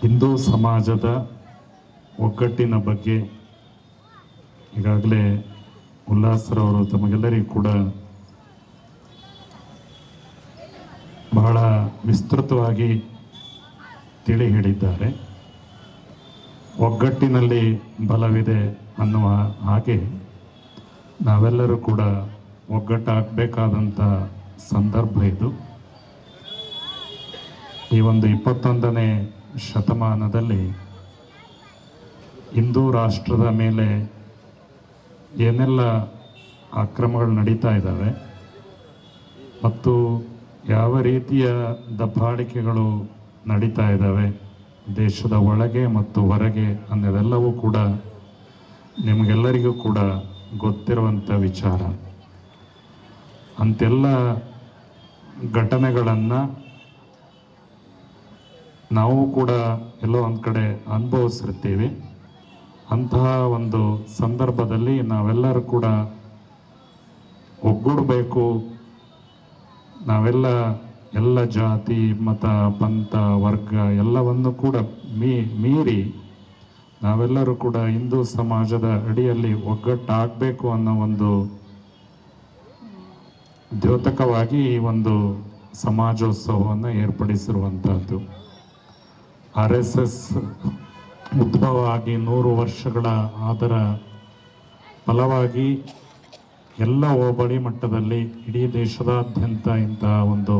ಹಿಂದೂ ಸಮಾಜದ ಒಗ್ಗಟ್ಟಿನ ಬಗ್ಗೆ ಈಗಾಗಲೇ ಉಲ್ಲಾಸರವರು ತಮಗೆಲ್ಲರಿಗೂ ಕೂಡ ಬಹಳ ವಿಸ್ತೃತವಾಗಿ ತಿಳಿ ಹೇಳಿದ್ದಾರೆ. ಒಗ್ಗಟ್ಟಿನಲ್ಲಿ ಬಲವಿದೆ ಅನ್ನುವ ಹಾಗೆ ನಾವೆಲ್ಲರೂ ಕೂಡ ಒಗ್ಗಟ್ಟಾಗಬೇಕಾದಂಥ ಸಂದರ್ಭ ಇದು. ಈ ಒಂದು ಇಪ್ಪತ್ತೊಂದನೇ ಶತಮಾನದಲ್ಲಿ ಹಿಂದೂ ರಾಷ್ಟ್ರದ ಮೇಲೆ ಏನೆಲ್ಲ ಅಕ್ರಮಗಳು ನಡೀತಾ ಇದ್ದಾವೆ ಮತ್ತು ಯಾವ ರೀತಿಯ ದಬ್ಬಾಳಿಕೆಗಳು ನಡೀತಾ ಇದ್ದಾವೆ, ದೇಶದ ಒಳಗೆ ಮತ್ತು ಹೊರಗೆ ಅನ್ನೋದೆಲ್ಲವೂ ಕೂಡ ನಿಮಗೆಲ್ಲರಿಗೂ ಕೂಡ ಗೊತ್ತಿರುವಂಥ ವಿಚಾರ. ಅಂತೆಲ್ಲ ಘಟನೆಗಳನ್ನು ನಾವು ಕೂಡ ಎಲ್ಲೋ ಒಂದು ಕಡೆ ಅನುಭವಿಸಿರ್ತೀವಿ ಅಂತಹ ಒಂದು ಸಂದರ್ಭದಲ್ಲಿ ನಾವೆಲ್ಲರೂ ಕೂಡ ಒಗ್ಗೂಡಬೇಕು. ನಾವೆಲ್ಲ ಎಲ್ಲ ಜಾತಿ, ಮತ, ಪಂಥ, ವರ್ಗ ಎಲ್ಲವನ್ನು ಕೂಡ ಮೀ, ಮೀರಿ ನಾವೆಲ್ಲರೂ ಕೂಡ ಹಿಂದೂ ಸಮಾಜದ ಅಡಿಯಲ್ಲಿ ಒಗ್ಗಟ್ಟಾಗಬೇಕು ಅನ್ನೋ ಒಂದು ದ್ಯೋತಕವಾಗಿ ಈ ಒಂದು ಸಮಾಜೋತ್ಸವವನ್ನು ಏರ್ಪಡಿಸಿರುವಂಥದ್ದು ಆರ್ ಎಸ್ ಎಸ್ ಉದ್ಭವ ಆಗಿ ನೂರು ವರ್ಷಗಳ ಅದರ ಫಲವಾಗಿ ಎಲ್ಲ ಹೋಬಳಿ ಮಟ್ಟದಲ್ಲಿ ಇಡೀ ದೇಶದಾದ್ಯಂತ ಇಂತಹ ಒಂದು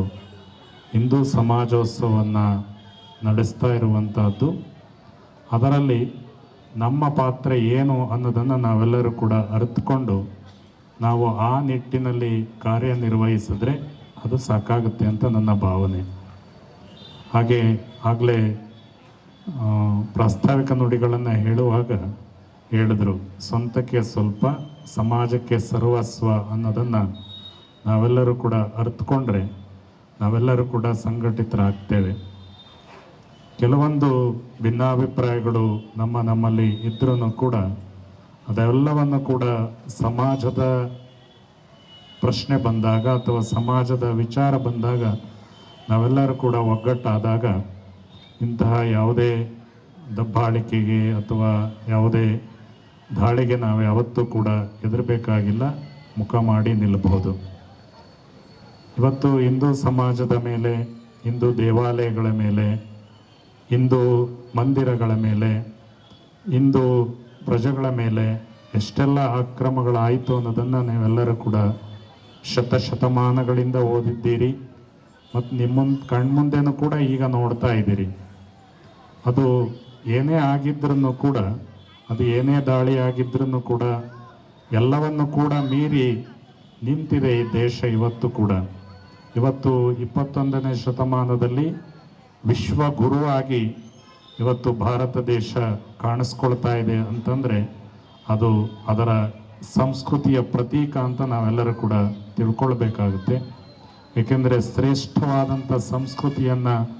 ಹಿಂದೂ ಸಮಾಜೋತ್ಸವವನ್ನು ನಡೆಸ್ತಾ ಇರುವಂಥದ್ದು ಅದರಲ್ಲಿ ನಮ್ಮ ಪಾತ್ರ ಏನು ಅನ್ನೋದನ್ನು ನಾವೆಲ್ಲರೂ ಕೂಡ ಅರಿತುಕೊಂಡು ನಾವು ಆ ನಿಟ್ಟಿನಲ್ಲಿ ಕಾರ್ಯನಿರ್ವಹಿಸಿದ್ರೆ ಅದು ಸಾಕಾಗುತ್ತೆ ಅಂತ ನನ್ನ ಭಾವನೆ. ಹಾಗೆ ಆಗಲೇ ಪ್ರಾಸ್ತಾವಿಕ ನುಡಿಗಳನ್ನು ಹೇಳುವಾಗ ಹೇಳಿದ್ರು, ಸ್ವಂತಕ್ಕೆ ಸ್ವಲ್ಪ, ಸಮಾಜಕ್ಕೆ ಸರ್ವಸ್ವ ಅನ್ನೋದನ್ನು ನಾವೆಲ್ಲರೂ ಕೂಡ ಅರ್ಥಕೊಂಡ್ರೆ ನಾವೆಲ್ಲರೂ ಕೂಡ ಸಂಘಟಿತರಾಗ್ತೇವೆ. ಕೆಲವೊಂದು ಭಿನ್ನಾಭಿಪ್ರಾಯಗಳು ನಮ್ಮ ನಮ್ಮಲ್ಲಿ ಇದ್ರೂ ಕೂಡ ಅದೆಲ್ಲವನ್ನು ಕೂಡ ಸಮಾಜದ ಪ್ರಶ್ನೆ ಬಂದಾಗ ಅಥವಾ ಸಮಾಜದ ವಿಚಾರ ಬಂದಾಗ ನಾವೆಲ್ಲರೂ ಕೂಡ ಒಗ್ಗಟ್ಟಾದಾಗ ಇಂತಹ ಯಾವುದೇ ದಬ್ಬಾಳಿಕೆಗೆ ಅಥವಾ ಯಾವುದೇ ದಾಳಿಗೆ ನಾವು ಯಾವತ್ತೂ ಕೂಡ ಹೆದರಬೇಕಾಗಿಲ್ಲ, ಮುಖ ಮಾಡಿ ನಿಲ್ಲಬಹುದು. ಇವತ್ತು ಹಿಂದೂ ಸಮಾಜದ ಮೇಲೆ, ಹಿಂದೂ ದೇವಾಲಯಗಳ ಮೇಲೆ, ಹಿಂದೂ ಮಂದಿರಗಳ ಮೇಲೆ, ಹಿಂದೂ ಪ್ರಜೆಗಳ ಮೇಲೆ ಎಷ್ಟೆಲ್ಲ ಅಕ್ರಮಗಳಾಯಿತು ಅನ್ನೋದನ್ನು ನೀವೆಲ್ಲರೂ ಕೂಡ ಶತಶತಮಾನಗಳಿಂದ ಓದಿದ್ದೀರಿ. ಮತ್ತು ನಿಮ್ಮ ಕಣ್ಮುಂದೆನೂ ಕೂಡ ಈಗ ನೋಡ್ತಾ ಇದ್ದೀರಿ. ಅದು ಏನೇ ಆಗಿದ್ರೂ ಕೂಡ, ಅದು ಏನೇ ದಾಳಿ ಆಗಿದ್ರೂ ಕೂಡ, ಎಲ್ಲವನ್ನು ಕೂಡ ಮೀರಿ ನಿಂತಿದೆ ಈ ದೇಶ ಇವತ್ತು ಕೂಡ. ಇವತ್ತು ಇಪ್ಪತ್ತೊಂದನೇ ಶತಮಾನದಲ್ಲಿ ವಿಶ್ವ ಗುರುವಾಗಿ ಇವತ್ತು ಭಾರತ ದೇಶ ಕಾಣಿಸ್ಕೊಳ್ತಾ ಇದೆ ಅಂತಂದರೆ, ಅದು ಅದರ ಸಂಸ್ಕೃತಿಯ ಪ್ರತೀಕ ಅಂತ ನಾವೆಲ್ಲರೂ ಕೂಡ ತಿಳ್ಕೊಳ್ಬೇಕಾಗುತ್ತೆ. ಏಕೆಂದರೆ ಶ್ರೇಷ್ಠವಾದಂಥ ಸಂಸ್ಕೃತಿಯನ್ನು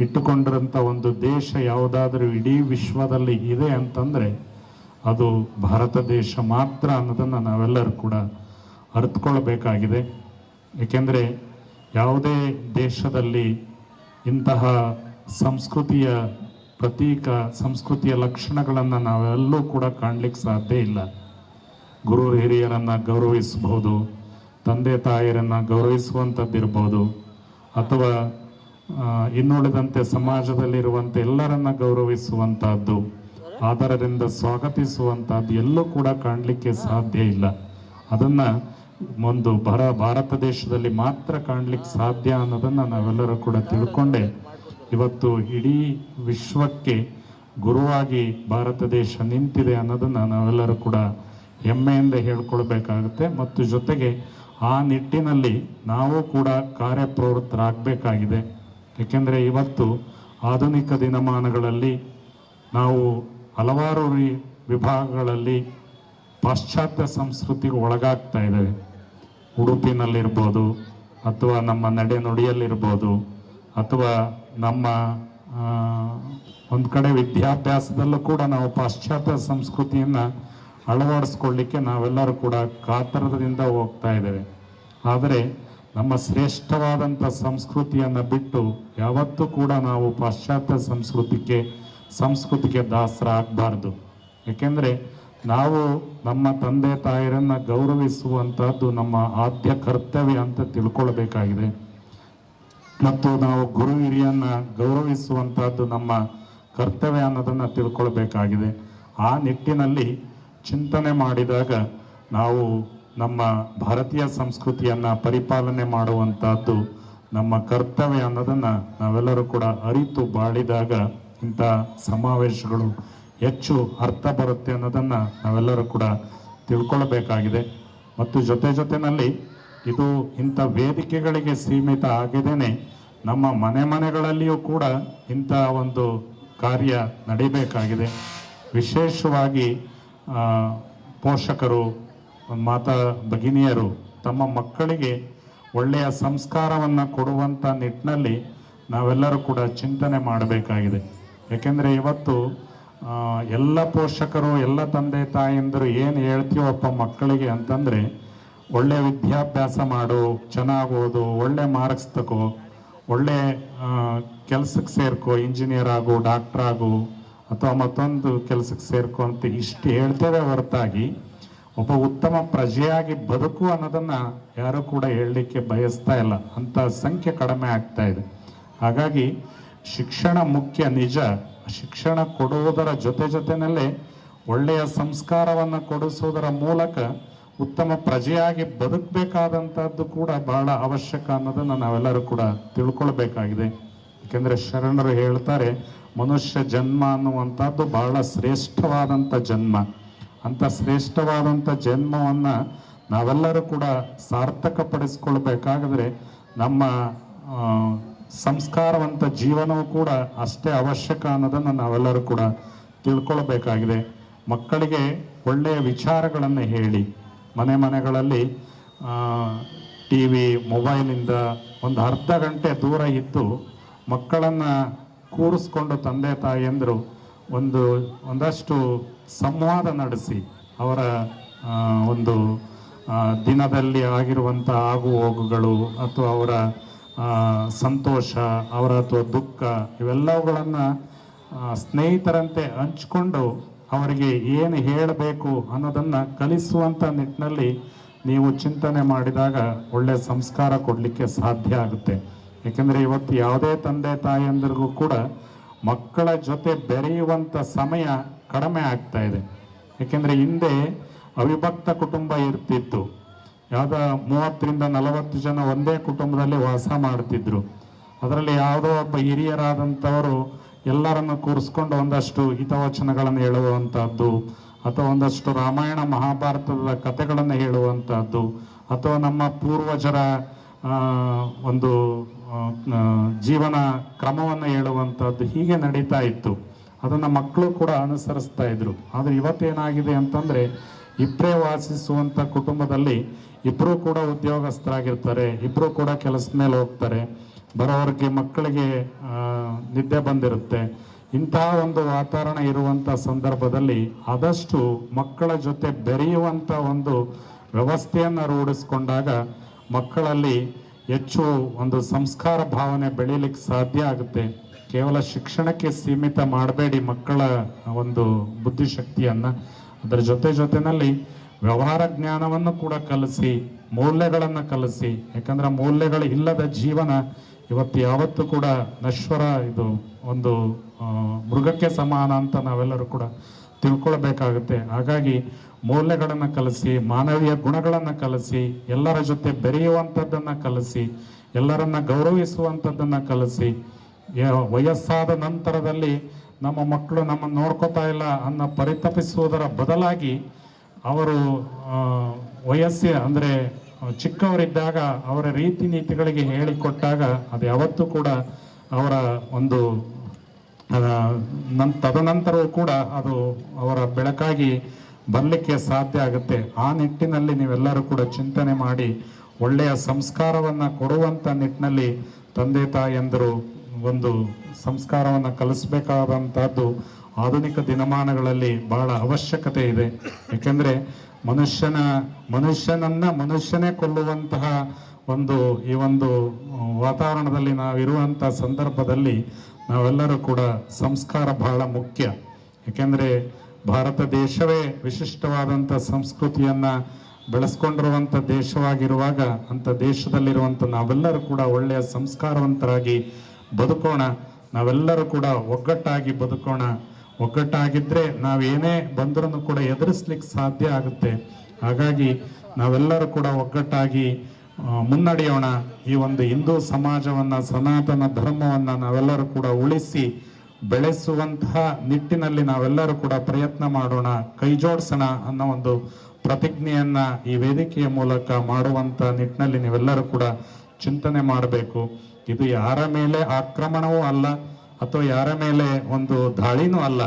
ಇಟ್ಟುಕೊಂಡಿರೋಂಥ ಒಂದು ದೇಶ ಯಾವುದಾದ್ರೂ ಇಡೀ ವಿಶ್ವದಲ್ಲಿ ಇದೆ ಅಂತಂದರೆ ಅದು ಭಾರತ ದೇಶ ಮಾತ್ರ ಅನ್ನೋದನ್ನು ನಾವೆಲ್ಲರೂ ಕೂಡ ಅರಿತುಕೊಳ್ಬೇಕಾಗಿದೆ. ಏಕೆಂದರೆ ಯಾವುದೇ ದೇಶದಲ್ಲಿ ಇಂತಹ ಸಂಸ್ಕೃತಿಯ ಪ್ರತೀಕ, ಸಂಸ್ಕೃತಿಯ ಲಕ್ಷಣಗಳನ್ನು ನಾವೆಲ್ಲೂ ಕೂಡ ಕಾಣಲಿಕ್ಕೆ ಸಾಧ್ಯ ಇಲ್ಲ. ಗುರು ಹಿರಿಯರನ್ನು ಗೌರವಿಸಬಹುದು ತಂದೆ ತಾಯಿಯರನ್ನು ಗೌರವಿಸುವಂಥದ್ದಿರ್ಬೋದು, ಅಥವಾ ಇನ್ನುಳಿದಂತೆ ಸಮಾಜದಲ್ಲಿರುವಂಥ ಎಲ್ಲರನ್ನ ಗೌರವಿಸುವಂತಹದ್ದು, ಆದರದಿಂದ ಸ್ವಾಗತಿಸುವಂತಹದ್ದು ಎಲ್ಲೂ ಕೂಡ ಕಾಣಲಿಕ್ಕೆ ಸಾಧ್ಯ ಇಲ್ಲ. ಅದನ್ನು ಒಂದು ಬರ, ಭಾರತ ದೇಶದಲ್ಲಿ ಮಾತ್ರ ಕಾಣಲಿಕ್ಕೆ ಸಾಧ್ಯ ಅನ್ನೋದನ್ನು ನಾವೆಲ್ಲರೂ ಕೂಡ ತಿಳ್ಕೊಂಡೆ. ಇವತ್ತು ಇಡೀ ವಿಶ್ವಕ್ಕೆ ಗುರುವಾಗಿ ಭಾರತ ದೇಶ ನಿಂತಿದೆ ಅನ್ನೋದನ್ನು ನಾವೆಲ್ಲರೂ ಕೂಡ ಹೆಮ್ಮೆಯಿಂದ ಹೇಳ್ಕೊಳ್ಬೇಕಾಗುತ್ತೆ. ಮತ್ತು ಜೊತೆಗೆ ಆ ನಿಟ್ಟಿನಲ್ಲಿ ನಾವು ಕೂಡ ಕಾರ್ಯಪ್ರವೃತ್ತರಾಗಬೇಕಾಗಿದೆ. ಏಕೆಂದರೆ ಇವತ್ತು ಆಧುನಿಕ ದಿನಮಾನಗಳಲ್ಲಿ ನಾವು ಹಲವಾರು ವಿಭಾಗಗಳಲ್ಲಿ ಪಾಶ್ಚಾತ್ಯ ಸಂಸ್ಕೃತಿಗೆ ಒಳಗಾಗ್ತಾ ಇದ್ದೇವೆ. ಉಡುಪಿನಲ್ಲಿರ್ಬೋದು ಅಥವಾ ನಮ್ಮ ನಡೆನುಡಿಯಲ್ಲಿರ್ಬೋದು ಅಥವಾ ನಮ್ಮ ಒಂದು ಕಡೆ ವಿದ್ಯಾಭ್ಯಾಸದಲ್ಲೂ ಕೂಡ ನಾವು ಪಾಶ್ಚಾತ್ಯ ಸಂಸ್ಕೃತಿಯನ್ನು ಅಳವಡಿಸ್ಕೊಳ್ಳಿಕ್ಕೆ ನಾವೆಲ್ಲರೂ ಕೂಡ ಕಾತರದಿಂದ ಹೋಗ್ತಾ ಇದ್ದೇವೆ. ಆದರೆ ನಮ್ಮ ಶ್ರೇಷ್ಠವಾದಂಥ ಸಂಸ್ಕೃತಿಯನ್ನು ಬಿಟ್ಟು ಯಾವತ್ತೂ ಕೂಡ ನಾವು ಪಾಶ್ಚಾತ್ಯ ಸಂಸ್ಕೃತಿಗೆ ಸಂಸ್ಕೃತಿಗೆ ದಾಸರ ಆಗಬಾರ್ದು. ಏಕೆಂದರೆ ನಾವು ನಮ್ಮ ತಂದೆ ತಾಯರನ್ನು ಗೌರವಿಸುವಂಥದ್ದು ನಮ್ಮ ಆದ್ಯ ಕರ್ತವ್ಯ ಅಂತ ತಿಳ್ಕೊಳ್ಬೇಕಾಗಿದೆ. ಮತ್ತು ನಾವು ಗುರು ಹಿರಿಯನ್ನು ಗೌರವಿಸುವಂಥದ್ದು ನಮ್ಮ ಕರ್ತವ್ಯ ಅನ್ನೋದನ್ನು ತಿಳ್ಕೊಳ್ಬೇಕಾಗಿದೆ. ಆ ನಿಟ್ಟಿನಲ್ಲಿ ಚಿಂತನೆ ಮಾಡಿದಾಗ ನಾವು ನಮ್ಮ ಭಾರತೀಯ ಸಂಸ್ಕೃತಿಯನ್ನು ಪರಿಪಾಲನೆ ಮಾಡುವಂಥದ್ದು ನಮ್ಮ ಕರ್ತವ್ಯ ಅನ್ನೋದನ್ನು ನಾವೆಲ್ಲರೂ ಕೂಡ ಅರಿತು ಬಾಳಿದಾಗ ಇಂಥ ಸಮಾವೇಶಗಳು ಹೆಚ್ಚು ಅರ್ಥ ಬರುತ್ತೆ ಅನ್ನೋದನ್ನು ನಾವೆಲ್ಲರೂ ಕೂಡ ತಿಳ್ಕೊಳ್ಬೇಕಾಗಿದೆ. ಮತ್ತು ಜೊತೆ ಜೊತೆಯಲ್ಲಿ ಇದು ಇಂಥ ವೇದಿಕೆಗಳಿಗೆ ಸೀಮಿತ ಆಗಿದೆ ನಮ್ಮ ಮನೆ ಮನೆಗಳಲ್ಲಿಯೂ ಕೂಡ ಇಂಥ ಒಂದು ಕಾರ್ಯ ನಡಿಬೇಕಾಗಿದೆ. ವಿಶೇಷವಾಗಿ ಪೋಷಕರು ಮಾತಾ ಭಗಿನಿಯರು ತಮ್ಮ ಮಕ್ಕಳಿಗೆ ಒಳ್ಳೆಯ ಸಂಸ್ಕಾರವನ್ನು ಕೊಡುವಂಥ ನಿಟ್ಟಿನಲ್ಲಿ ನಾವೆಲ್ಲರೂ ಕೂಡ ಚಿಂತನೆ ಮಾಡಬೇಕಾಗಿದೆ. ಯಾಕೆಂದರೆ ಇವತ್ತು ಎಲ್ಲ ಪೋಷಕರು, ಎಲ್ಲ ತಂದೆ ತಾಯಂದರು ಏನು ಹೇಳ್ತೀವಪ್ಪ ಮಕ್ಕಳಿಗೆ ಅಂತಂದರೆ, ಒಳ್ಳೆ ವಿದ್ಯಾಭ್ಯಾಸ ಮಾಡು ಚೆನ್ನಾಗಿ ಓದು ಒಳ್ಳೆ ಮಾರ್ಕ್ಸ್ ತಗೋ ಒಳ್ಳೆ ಕೆಲಸಕ್ಕೆ ಸೇರ್ಕೋ ಇಂಜಿನಿಯರ್ ಆಗು ಡಾಕ್ಟರ್ ಆಗು, ಅಥವಾ ಮತ್ತೊಂದು ಕೆಲಸಕ್ಕೆ ಸೇರ್ಕೋ ಅಂತ ಇಷ್ಟು ಹೇಳ್ತೇವೆ ಹೊರತಾಗಿ ಒಬ್ಬ ಉತ್ತಮ ಪ್ರಜೆಯಾಗಿ ಬದುಕು ಅನ್ನೋದನ್ನು ಯಾರು ಕೂಡ ಹೇಳಲಿಕ್ಕೆ ಬಯಸ್ತಾ ಇಲ್ಲ. ಅಂಥ ಸಂಖ್ಯೆ ಕಡಿಮೆ ಆಗ್ತಾ ಇದೆ. ಹಾಗಾಗಿ ಶಿಕ್ಷಣ ಮುಖ್ಯ ನಿಜ. ಶಿಕ್ಷಣ ಕೊಡುವುದರ ಜೊತೆ ಜೊತೆಯಲ್ಲೇ ಒಳ್ಳೆಯ ಸಂಸ್ಕಾರವನ್ನು ಕೊಡಿಸುವುದರ ಮೂಲಕ ಉತ್ತಮ ಪ್ರಜೆಯಾಗಿ ಬದುಕಬೇಕಾದಂಥದ್ದು ಕೂಡ ಬಹಳ ಅವಶ್ಯಕ ಅನ್ನೋದನ್ನು ನಾವೆಲ್ಲರೂ ಕೂಡ ತಿಳ್ಕೊಳ್ಬೇಕಾಗಿದೆ. ಏಕೆಂದರೆ ಶರಣರು ಹೇಳ್ತಾರೆ, ಮನುಷ್ಯ ಜನ್ಮ ಅನ್ನುವಂಥದ್ದು ಬಹಳ ಶ್ರೇಷ್ಠವಾದಂಥ ಜನ್ಮ. ಅಂಥ ಶ್ರೇಷ್ಠವಾದಂಥ ಜನ್ಮವನ್ನು ನಾವೆಲ್ಲರೂ ಕೂಡ ಸಾರ್ಥಕಪಡಿಸ್ಕೊಳ್ಬೇಕಾದ್ರೆ ನಮ್ಮ ಆ, ಸಂಸ್ಕಾರವಂತ ಜೀವನವೂ ಕೂಡ ಅಷ್ಟೇ ಅವಶ್ಯಕ ಅನ್ನೋದನ್ನು ನಾವೆಲ್ಲರೂ ಕೂಡ ತಿಳ್ಕೊಳ್ಬೇಕಾಗಿದೆ. ಮಕ್ಕಳಿಗೆ ಒಳ್ಳೆಯ ವಿಚಾರಗಳನ್ನು ಹೇಳಿ. ಮನೆ ಮನೆಗಳಲ್ಲಿ ಟಿ ವಿ ಮೊಬೈಲಿಂದ ಒಂದು ಅರ್ಧ ಗಂಟೆ ದೂರ ಇದ್ದು ಮಕ್ಕಳನ್ನು ಕೂರಿಸ್ಕೊಂಡು ತಂದೆ ತಾಯಿಯಂದರು ಒಂದು, ಒಂದಷ್ಟು ಸಂವಾದ ನಡೆಸಿ ಅವರ ಒಂದು ದಿನದಲ್ಲಿ ಆಗಿರುವಂಥ ಆಗು ಹೋಗುಗಳು ಅಥವಾ ಅವರ ಸಂತೋಷ, ಅವರ ಅಥವಾ ದುಃಖ ಇವೆಲ್ಲವುಗಳನ್ನು ಸ್ನೇಹಿತರಂತೆ ಹಂಚಿಕೊಂಡು ಅವರಿಗೆ ಏನು ಹೇಳಬೇಕು ಅನ್ನೋದನ್ನು ಕಲಿಸುವಂಥ ನಿಟ್ಟಿನಲ್ಲಿ ನೀವು ಚಿಂತನೆ ಮಾಡಿದಾಗ ಒಳ್ಳೆಯ ಸಂಸ್ಕಾರ ಕೊಡಲಿಕ್ಕೆ ಸಾಧ್ಯ ಆಗುತ್ತೆ. ಏಕೆಂದರೆ ಇವತ್ತು ಯಾವುದೇ ತಂದೆ ತಾಯಿಯಂದ್ರಿಗೂ ಕೂಡ ಮಕ್ಕಳ ಜೊತೆ ಬೆರೆಯುವಂಥ ಸಮಯ ಕಡಿಮೆ ಆಗ್ತಾ ಇದೆ. ಏಕೆಂದರೆ ಹಿಂದೆ ಅವಿಭಕ್ತ ಕುಟುಂಬ ಇರ್ತಿತ್ತು. ಯಾವುದ ಮೂವತ್ತರಿಂದ ನಲವತ್ತು ಜನ ಒಂದೇ ಕುಟುಂಬದಲ್ಲಿ ವಾಸ ಮಾಡ್ತಿದ್ರು. ಅದರಲ್ಲಿ ಯಾವುದೋ ಒಬ್ಬ ಹಿರಿಯರಾದಂಥವರು ಎಲ್ಲರನ್ನು ಕೂರಿಸ್ಕೊಂಡು ಒಂದಷ್ಟು ಹಿತವಚನಗಳನ್ನು ಹೇಳುವಂಥದ್ದು ಅಥವಾ ಒಂದಷ್ಟು ರಾಮಾಯಣ ಮಹಾಭಾರತದ ಕಥೆಗಳನ್ನು ಹೇಳುವಂಥದ್ದು ಅಥವಾ ನಮ್ಮ ಪೂರ್ವಜರ ಒಂದು ಜೀವನ ಕ್ರಮವನ್ನು ಹೇಳುವಂಥದ್ದು ಹೀಗೆ ನಡೀತಾ ಇತ್ತು. ಅದನ್ನು ಮಕ್ಕಳು ಕೂಡ ಅನುಸರಿಸ್ತಾ ಇದ್ರು. ಆದರೆ ಇವತ್ತೇನಾಗಿದೆ ಅಂತಂದರೆ ಇಬ್ಬರೇ ವಾಸಿಸುವಂಥ ಕುಟುಂಬದಲ್ಲಿ ಇಬ್ಬರೂ ಕೂಡ ಉದ್ಯೋಗಸ್ಥರಾಗಿರ್ತಾರೆ ಇಬ್ಬರೂ ಕೂಡ ಕೆಲಸದ ಮೇಲೆ ಹೋಗ್ತಾರೆ ಬರೋರಿಗೆ ಮಕ್ಕಳಿಗೆ ನಿದ್ದೆ ಬಂದಿರುತ್ತೆ. ಇಂತಹ ಒಂದು ವಾತಾವರಣ ಇರುವಂಥ ಸಂದರ್ಭದಲ್ಲಿ ಆದಷ್ಟು ಮಕ್ಕಳ ಜೊತೆ ಬೆರೆಯುವಂಥ ಒಂದು ವ್ಯವಸ್ಥೆಯನ್ನು ರೂಢಿಸ್ಕೊಂಡಾಗ ಮಕ್ಕಳಲ್ಲಿ ಹೆಚ್ಚು ಒಂದು ಸಂಸ್ಕಾರ ಭಾವನೆ ಬೆಳೀಲಿಕ್ಕೆ ಸಾಧ್ಯ ಆಗುತ್ತೆ. ಕೇವಲ ಶಿಕ್ಷಣಕ್ಕೆ ಸೀಮಿತ ಮಾಡಬೇಡಿ ಮಕ್ಕಳ ಒಂದು ಬುದ್ಧಿಶಕ್ತಿಯನ್ನು. ಅದರ ಜೊತೆ ಜೊತೆಯಲ್ಲಿ ವ್ಯವಹಾರ ಜ್ಞಾನವನ್ನು ಕೂಡ ಕಲಿಸಿ, ಮೌಲ್ಯಗಳನ್ನು ಕಲಿಸಿ. ಯಾಕಂದ್ರೆ ಮೌಲ್ಯಗಳು ಇಲ್ಲದ ಜೀವನ ಇವತ್ತು ಯಾವತ್ತೂ ಕೂಡ ನಶ್ವರ ಇದು ಒಂದು ಮೃಗಕ್ಕೆ ಸಮಾನ ಅಂತ ನಾವೆಲ್ಲರೂ ಕೂಡ ತಿಳ್ಕೊಳ್ಬೇಕಾಗುತ್ತೆ. ಹಾಗಾಗಿ ಮೌಲ್ಯಗಳನ್ನು ಕಲಿಸಿ, ಮಾನವೀಯ ಗುಣಗಳನ್ನು ಕಲಿಸಿ, ಎಲ್ಲರ ಜೊತೆ ಬೆರೆಯುವಂಥದ್ದನ್ನು ಕಲಿಸಿ, ಎಲ್ಲರನ್ನ ಗೌರವಿಸುವಂಥದ್ದನ್ನು ಕಲಿಸಿ ವಯಸ್ಸಾದ ನಂತರದಲ್ಲಿ ನಮ್ಮ ಮಕ್ಕಳು ನಮ್ಮನ್ನು ನೋಡ್ಕೋತಾ ಇಲ್ಲ ಅನ್ನ ಪರಿತಪಿಸುವುದರ ಬದಲಾಗಿ ಅವರು ವಯಸ್ಸೆ, ಅಂದರೆ, ಚಿಕ್ಕವರಿದ್ದಾಗ ಅವರ ರೀತಿ ನೀತಿಗಳಿಗೆ ಹೇಳಿಕೊಟ್ಟಾಗ ಅದು ಯಾವತ್ತೂ ಕೂಡ ಅವರ ಒಂದು ನನ್, ತದನಂತರವೂ ಕೂಡ ಅದು ಅವರ ಬೆಳಕಾಗಿ ಬರಲಿಕ್ಕೆ ಸಾಧ್ಯ ಆಗುತ್ತೆ. ಆ ನಿಟ್ಟಿನಲ್ಲಿ ನೀವೆಲ್ಲರೂ ಕೂಡ ಚಿಂತನೆ ಮಾಡಿ, ಒಳ್ಳೆಯ ಸಂಸ್ಕಾರವನ್ನು ಕೊಡುವಂಥ ನಿಟ್ಟಿನಲ್ಲಿ ತಂದೆ ತಾಯಿಯಂದರು ಒಂದು ಸಂಸ್ಕಾರವನ್ನು ಕಲಿಸ್ಬೇಕಾದಂಥದ್ದು ಆಧುನಿಕ ದಿನಮಾನಗಳಲ್ಲಿ ಬಹಳ ಅವಶ್ಯಕತೆ ಇದೆ. ಏಕೆಂದರೆ ಮನುಷ್ಯನ, ಮನುಷ್ಯನನ್ನ ಮನುಷ್ಯನೇ ಕೊಲ್ಲುವಂತಹ ಒಂದು, ಈ ಒಂದು ವಾತಾವರಣದಲ್ಲಿ ನಾವಿರುವಂಥ ಸಂದರ್ಭದಲ್ಲಿ ನಾವೆಲ್ಲರೂ ಕೂಡ ಸಂಸ್ಕಾರ ಬಹಳ ಮುಖ್ಯ. ಏಕೆಂದರೆ ಭಾರತ ದೇಶವೇ ವಿಶಿಷ್ಟವಾದಂಥ ಸಂಸ್ಕೃತಿಯನ್ನು ಬೆಳೆಸ್ಕೊಂಡಿರುವಂಥ ದೇಶವಾಗಿರುವಾಗ ಅಂಥ ದೇಶದಲ್ಲಿರುವಂಥ ನಾವೆಲ್ಲರೂ ಕೂಡ ಒಳ್ಳೆಯ ಸಂಸ್ಕಾರವಂತರಾಗಿ ಬದುಕೋಣ. ನಾವೆಲ್ಲರೂ ಕೂಡ ಒಗ್ಗಟ್ಟಾಗಿ ಬದುಕೋಣ. ಒಗ್ಗಟ್ಟಾಗಿದ್ದರೆ ನಾವೇನೇ ಬಂದರೂ ಕೂಡ ಎದುರಿಸ್ಲಿಕ್ಕೆ ಸಾಧ್ಯ ಆಗುತ್ತೆ. ಹಾಗಾಗಿ ನಾವೆಲ್ಲರೂ ಕೂಡ ಒಗ್ಗಟ್ಟಾಗಿ ಮುನ್ನಡೆಯೋಣ. ಈ ಒಂದು ಹಿಂದೂ ಸಮಾಜವನ್ನು, ಸನಾತನ ಧರ್ಮವನ್ನು ನಾವೆಲ್ಲರೂ ಕೂಡ ಉಳಿಸಿ ಬೆಳೆಸುವಂತಹ ನಿಟ್ಟಿನಲ್ಲಿ ನಾವೆಲ್ಲರೂ ಕೂಡ ಪ್ರಯತ್ನ ಮಾಡೋಣ ಕೈ ಜೋಡಿಸೋಣ ಅನ್ನೋ ಒಂದು ಪ್ರತಿಜ್ಞೆಯನ್ನ ಈ ವೇದಿಕೆಯ ಮೂಲಕ ಮಾಡುವಂತ ನಿಟ್ಟಿನಲ್ಲಿ ನೀವೆಲ್ಲರೂ ಕೂಡ ಚಿಂತನೆ ಮಾಡಬೇಕು. ಇದು ಯಾರ ಮೇಲೆ ಆಕ್ರಮಣವೂ ಅಲ್ಲ, ಅಥವಾ ಯಾರ ಮೇಲೆ ಒಂದು ದಾಳಿನೂ ಅಲ್ಲ.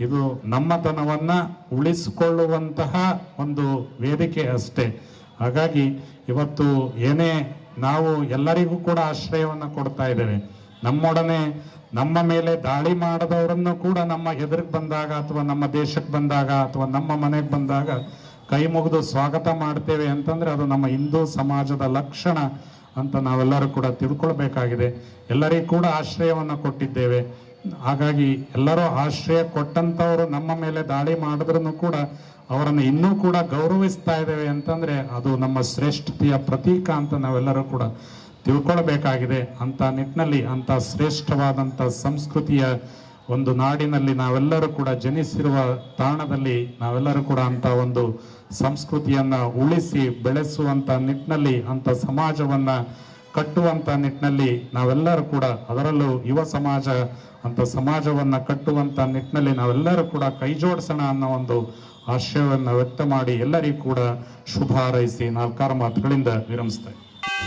ಇದು ನಮ್ಮತನವನ್ನ ಉಳಿಸಿಕೊಳ್ಳುವಂತಹ ಒಂದು ವೇದಿಕೆ ಅಷ್ಟೇ. ಹಾಗಾಗಿ ಇವತ್ತು ಏನೇ ನಾವು ಎಲ್ಲರಿಗೂ ಕೂಡ ಆಶ್ರಯವನ್ನು ಕೊಡ್ತಾ ಇದ್ದೇವೆ. ನಮ್ಮೊಡನೆ ನಮ್ಮ ಮೇಲೆ ದಾಳಿ ಮಾಡದವರನ್ನು ಕೂಡ ನಮ್ಮ ಎದುರಿಗೆ ಬಂದಾಗ ಅಥವಾ ನಮ್ಮ ದೇಶಕ್ಕೆ ಬಂದಾಗ ಅಥವಾ ನಮ್ಮ ಮನೆಗೆ ಬಂದಾಗ ಕೈ ಮುಗಿದು ಸ್ವಾಗತ ಮಾಡ್ತೇವೆ ಅಂತಂದ್ರೆ ಅದು ನಮ್ಮ ಹಿಂದೂ ಸಮಾಜದ ಲಕ್ಷಣ ಅಂತ ನಾವೆಲ್ಲರೂ ಕೂಡ ತಿಳ್ಕೊಳ್ಬೇಕಾಗಿದೆ. ಎಲ್ಲರಿಗೂ ಕೂಡ ಆಶ್ರಯವನ್ನು ಕೊಟ್ಟಿದ್ದೇವೆ. ಹಾಗಾಗಿ ಎಲ್ಲರೂ ಆಶ್ರಯ ಕೊಟ್ಟಂತವರು ನಮ್ಮ ಮೇಲೆ ದಾಳಿ ಮಾಡಿದ್ರೂ ಕೂಡ ಅವರನ್ನು ಇನ್ನೂ ಕೂಡ ಗೌರವಿಸ್ತಾ ಇದ್ದೇವೆ ಅಂತಂದ್ರೆ ಅದು ನಮ್ಮ ಶ್ರೇಷ್ಠತೆಯ ಪ್ರತೀಕ ಅಂತ ನಾವೆಲ್ಲರೂ ಕೂಡ ತಿಳ್ಕೊಳ್ಬೇಕಾಗಿದೆ ಅಂತ ನಿಟ್ಟಿನಲ್ಲಿ ಅಂತ ಶ್ರೇಷ್ಠವಾದಂಥ ಸಂಸ್ಕೃತಿಯ ಒಂದು ನಾಡಿನಲ್ಲಿ ನಾವೆಲ್ಲರೂ ಕೂಡ ಜನಿಸಿರುವ ತಾಣದಲ್ಲಿ ನಾವೆಲ್ಲರೂ ಕೂಡ ಅಂತ ಒಂದು ಸಂಸ್ಕೃತಿಯನ್ನ ಉಳಿಸಿ ಬೆಳೆಸುವಂತ ನಿಟ್ಟಿನಲ್ಲಿ ಅಂತ ಸಮಾಜವನ್ನ ಕಟ್ಟುವಂತ ನಿಟ್ಟಿನಲ್ಲಿ ನಾವೆಲ್ಲರೂ ಕೂಡ ಅದರಲ್ಲೂ ಯುವ ಸಮಾಜ ಅಂತ ಸಮಾಜವನ್ನ ಕಟ್ಟುವಂತ ನಿಟ್ಟಿನಲ್ಲಿ ನಾವೆಲ್ಲರೂ ಕೂಡ ಕೈ ಜೋಡಿಸೋಣ ಅನ್ನೋ ಒಂದು ಆಶಯವನ್ನು ವ್ಯಕ್ತ ಮಾಡಿ ಎಲ್ಲರಿಗೂ ಕೂಡ ಶುಭ ಹಾರೈಸಿ ನಾಲ್ಕಾರು ಮಾತುಗಳಿಂದ ವಿರಮಿಸ್ತೇನೆ.